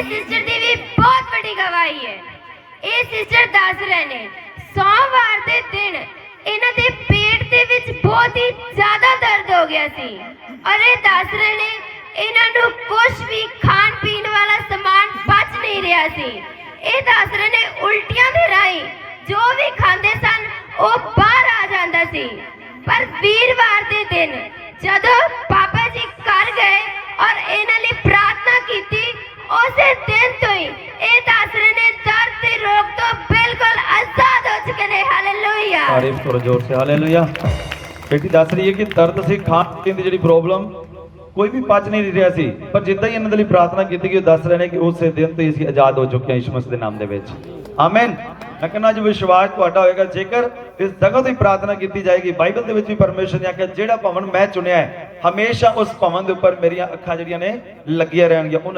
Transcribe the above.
ਇਹ ਸਿਸਟਰ ਦੀ ਵੀ ਬਹੁਤ ਵੱਡੀ ਗਵਾਹੀ ਹੈ। ਇਹ ਸਿਸਟਰ ਦੱਸ ਰਹੇ ਨੇ, ਸੋਮਵਾਰ ਦੇ ਦਿਨ ਇਹਨਾਂ ਦੇ ਪੇਟ ਦੇ ਵਿੱਚ ਬਹੁਤ ਹੀ ਜ਼ਿਆਦਾ ਦਰਦ ਹੋ ਗਿਆ ਸੀ। ਔਰ ਇਹ ਦੱਸ ਰਹੇ ਨੇ, ਇਹਨਾਂ ਨੂੰ ਕੁਝ ਵੀ ਖਾਣ ਪੀਣ ਵਾਲਾ ਸਮਾਨ ਬਚ ਨਹੀਂ ਰਿਹਾ ਸੀ। ਇਹ ਦੱਸ ਰਹੇ ਨੇ, ਉਲਟੀਆਂ ਦੇ ਰਾਹੀਂ ਜੋ ਵੀ ਖਾਂਦੇ ਸਨ, ਉਹ ਬਾਹਰ ਆ ਜਾਂਦਾ ਸੀ। ਪਰ ਵੀਰਵਾਰ ਦੇ ਦਿਨ ਜਦੋਂ ਹਾਲੇਲੂਇਆ ਤਾਰੀਫ ਜ਼ੋਰ ਸੇ ਹਾਲੇਲੂਇਆ। ਬੇਟੀ, ਦੱਸ ਰਹੀ ਹੈ ਕਿ ਦਰਦ ਸੀ, ਖਾਣ ਪੀਣ ਦੀ ਜਿਹੜੀ ਪ੍ਰੋਬਲਮ ਕੋਈ ਵੀ ਪਚ ਨਹੀਂ ਰਿਹਾ ਸੀ, ਪਰ ਜਿੱਦਾਂ ਹੀ ਇਹਨਾਂ ਦੇ ਲਈ ਪ੍ਰਾਰਥਨਾ ਕੀਤੀ ਗਈ, ਉਹ ਦੱਸ ਰਹੇ ਨੇ ਕਿ ਉਸੇ ਦਿਨ ਤੋਂ ਹੀ ਅਸੀਂ ਆਜ਼ਾਦ ਹੋ ਚੁੱਕੇ ਹਾਂ ਯਿਸੂ ਮਸੀਹ ਦੇ ਨਾਮ ਦੇ ਵਿੱਚ। ਆਮੀਨ ਮੈਂ ਕਹਿੰਦਾ ਜੋ ਵਿਸ਼ਵਾਸ ਤੁਹਾਡਾ ਹੋਏਗਾ, ਜੇਕਰ ਇਸ ਜਗ੍ਹਾ ਦੀ ਪ੍ਰਾਰਥਨਾ ਕੀਤੀ ਜਾਏਗੀ, ਬਾਈਬਲ ਦੇ ਵਿੱਚ ਵੀ ਪਰਮੇਸ਼ਰ ਨੇ ਆਖਿਆ, ਜਿਹੜਾ ਭਵਨ ਮੈਂ ਚੁਣਿਆ ਹੈ, ਹਮੇਸ਼ਾ ਉਸ ਭਵਨ ਦੇ ਉੱਪਰ ਮੇਰੀਆਂ ਅੱਖਾਂ ਜਿਹੜੀਆਂ ਨੇ ਲੱਗੀਆਂ ਰਹਿਣਗੀਆਂ